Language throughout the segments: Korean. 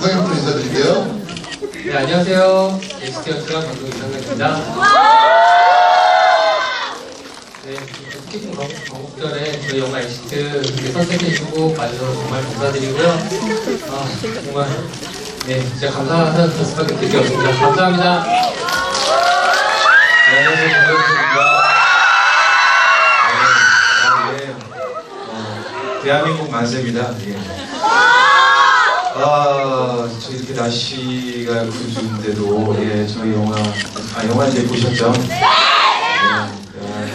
감독님부터 인사드릴게요. 네, 안녕하세요. 엑스티 연출한 감독 이상현입니다. 네, 스케이팅 광복절에 저희 영화 이렇게 선택해주고 봐주셔서 정말 감사드리고요. 아, 정말, 네, 진짜 감사하다는 수밖에 드릴 게 없습니다. 감사합니다. 네. 김현수입니다. 네, 아, 네. 어, 대한민국 만세입니다. 예. 아, 저 이렇게 날씨가 굵은데도 예, 저희 영화, 아, 영화 이제 보셨죠? 네. 예,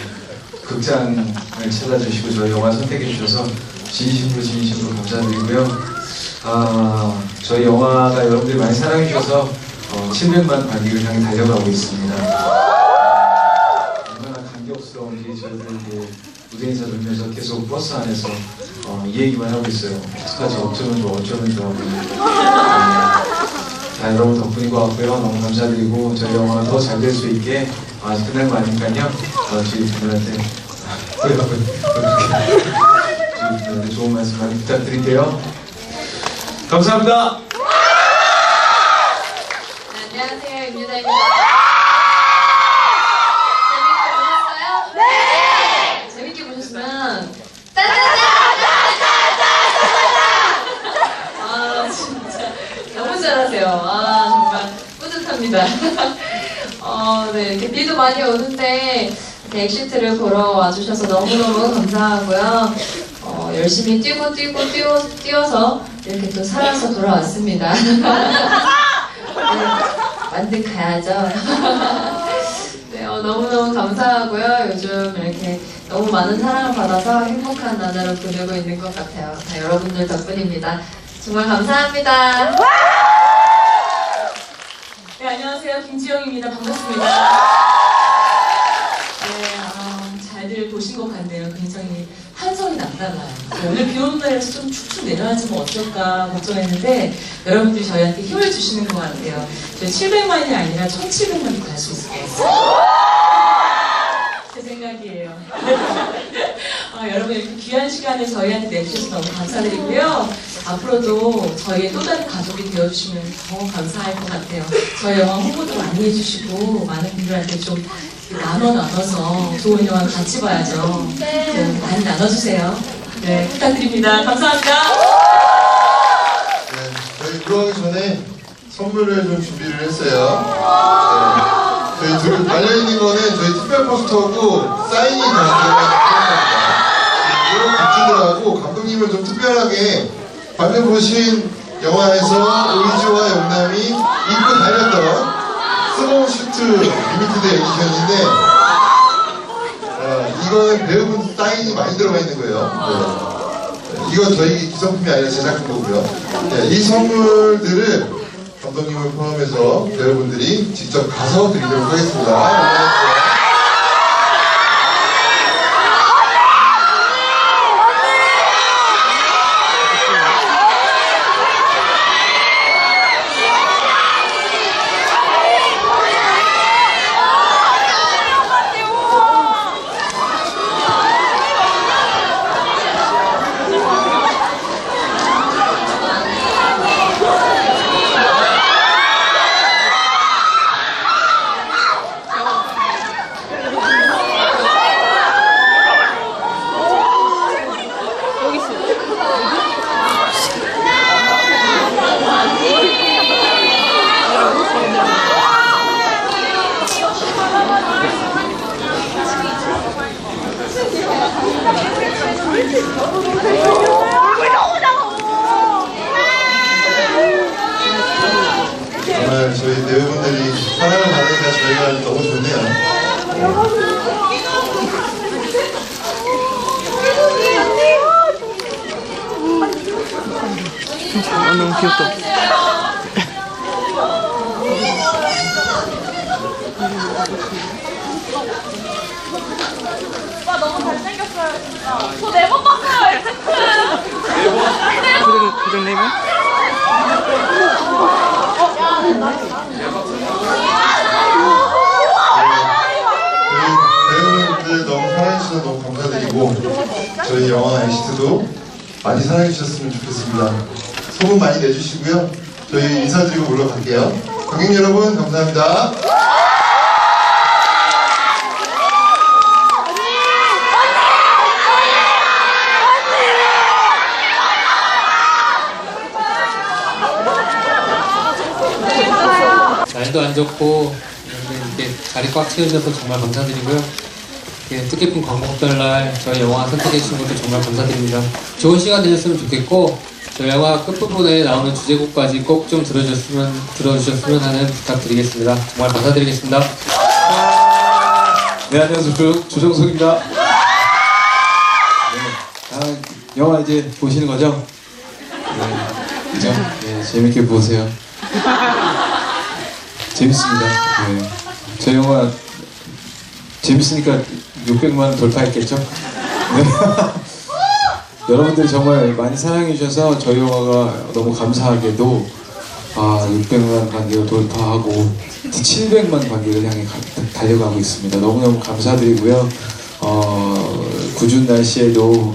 극장을 찾아주시고 저희 영화 선택해 주셔서 진심으로 진심으로 감사드리고요. 아, 저희 영화가 여러분들이 많이 사랑해 주셔서 어, 700만 관객을 향해 달려가고 있습니다. 무대 인사 돌면서 계속 버스 안에서 어, 이 얘기만 하고 있어요. 어떡하지 어쩌면 좋아 어쩌면 좋아 네. 자 여러분 덕분인 것 같고요. 너무 감사드리고 저희 영화가 더 잘 될 수 있게 아, 끝난 거 아니니까요. 어, 저희 분들한테 여러분 저희 분들한테 좋은 말씀 많이 부탁드릴게요. 감사합니다. 네, 안녕하세요, 임유다입니다. 재밌게 보셨어요? 네! 재밌게 보셨으면 따다다다다다다다 아, 진짜 너무 잘하세요. 아, 정말 뿌듯합니다. 어, 네, 이렇게 비도 많이 오는데 이렇게 엑시트를 보러 와주셔서 너무너무 감사하고요. 어, 열심히 뛰고 뛰고 뛰어, 뛰어서 이렇게 또 살아서 돌아왔습니다. 네, 만든 가야죠. 네, 어, 너무너무 감사하고요. 요즘 이렇게 너무 많은 사랑을 받아서 행복한 나날을 보내고 있는 것 같아요. 다 여러분들 덕분입니다. 정말 감사합니다. 네, 안녕하세요. 김지영입니다. 반갑습니다. 네, 아, 잘들 보신 것 같네요. 굉장히 한성이 남달라요. 네, 오늘 비 오는 날에서 좀 축축 내려앉으면 어쩔까 걱정했는데 여러분들이 저희한테 힘을 주시는 것 같아요. 저희 700만이 아니라 1700만이 갈 수 있을 것 같아요. 제 생각이에요. 아, 여러분 이렇게 귀한 시간을 저희한테 내주셔서 너무 감사드리고요. 앞으로도 저희의 또 다른 가족이 되어주시면 더 감사할 것 같아요. 저희 영화 홍보도 많이 해주시고 많은 분들한테 좀 나눠 나눠서 좋은 영화 같이 봐야죠. 네, 많이 나눠주세요. 네, 부탁드립니다. 감사합니다. 네, 저희 전에 선물을 좀 준비를 했어요. 네, 저희 둘 달려있는 거는 저희 특별 포스터고 사인이 다 들어가 있습니다. 이런 굿즈들하고 감독님을 좀 특별하게 방금 보신 영화에서 오이즈와 영남이 입고 다녔던 스몰 슈트 리미티드 에디션인데 어, 이거는 배우분 사인이 많이 들어가 있는 거예요. 네. 이건 저희 기성품이 아니라 제작한 거고요. 네, 이 선물들을 감독님을 포함해서 여러분들이 직접 가서 드리도록 하겠습니다. 정말 저희 배우분들이 사랑을 받으니까 저희가 너무 좋네요. 아, 너무 귀엽다. 오빠 너무 잘생겼어요, 진짜. 저네번 봤어요, 내면? 저희 배우분들 너무 사랑해주셔서 너무 감사드리고 저희 영화 엑시트도 많이 사랑해주셨으면 좋겠습니다. 소문 많이 내주시고요. 저희 인사드리고 물러갈게요. 관객 여러분 감사합니다. 날도 안 좋고 이렇게 자리 꽉 채우셔서 정말 감사드리고요. 이렇게 뜻깊은 광고별 저희 영화 선택해 주신 것도 정말 감사드립니다. 좋은 시간 되셨으면 좋겠고 저희 영화 끝부분에 나오는 주제곡까지 꼭 좀 들어주셨으면 들어주셨으면 하는 부탁드리겠습니다. 정말 감사드리겠습니다. 네 안녕하세요 조, 조정석입니다. 네. 아, 영화 이제 보시는 거죠? 네, 그죠? 네, 재밌게 보세요. 재밌습니다. 네. 저 영화 재밌으니까 600만 돌파했겠죠? 네. 여러분들이 정말 많이 사랑해 주셔서 저희 영화가 너무 감사하게도 아 600만 관객을 돌파하고 700만 관객을 향해 가- 달려가고 있습니다. 너무너무 감사드리고요. 어, 궂은 날씨에도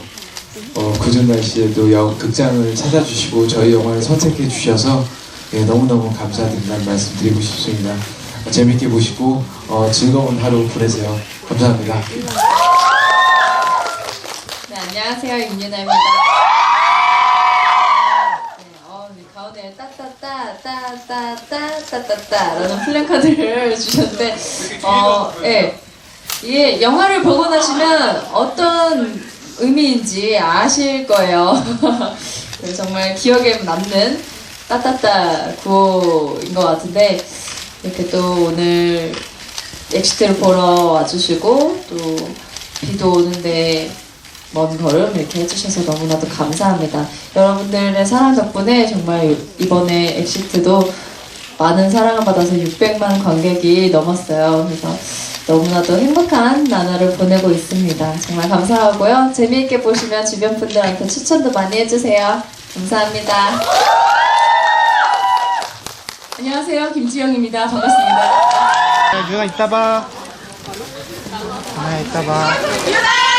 어, 궂은 날씨에도 영, 극장을 찾아주시고 저희 영화를 선택해 주셔서 예, 너무너무 감사드린다는 말씀 드리고 싶습니다. 재밌게 보시고 어, 즐거운 하루 보내세요. 감사합니다. 네, 안녕하세요. 임유나입니다. 네, 어, 우리 가운데 따따따, 따따따, 따따따 라는 플랜카드를 주셨는데, 어, 예. 이게 영화를 보고 나시면 어떤 의미인지 아실 거예요. 네, 정말 기억에 남는 따따따 구호인 것 같은데, 이렇게 또 오늘 엑시트를 보러 와주시고, 또 비도 오는데 먼 걸음 이렇게 해주셔서 너무나도 감사합니다. 여러분들의 사랑 덕분에 정말 이번에 엑시트도 많은 사랑을 받아서 600만 관객이 넘었어요. 그래서 너무나도 행복한 나날을 보내고 있습니다. 정말 감사하고요. 재미있게 보시면 주변 분들한테 추천도 많이 해주세요. 감사합니다. 안녕하세요. 김지영입니다. 반갑습니다. 누나 이따 봐. 누나 이따 봐.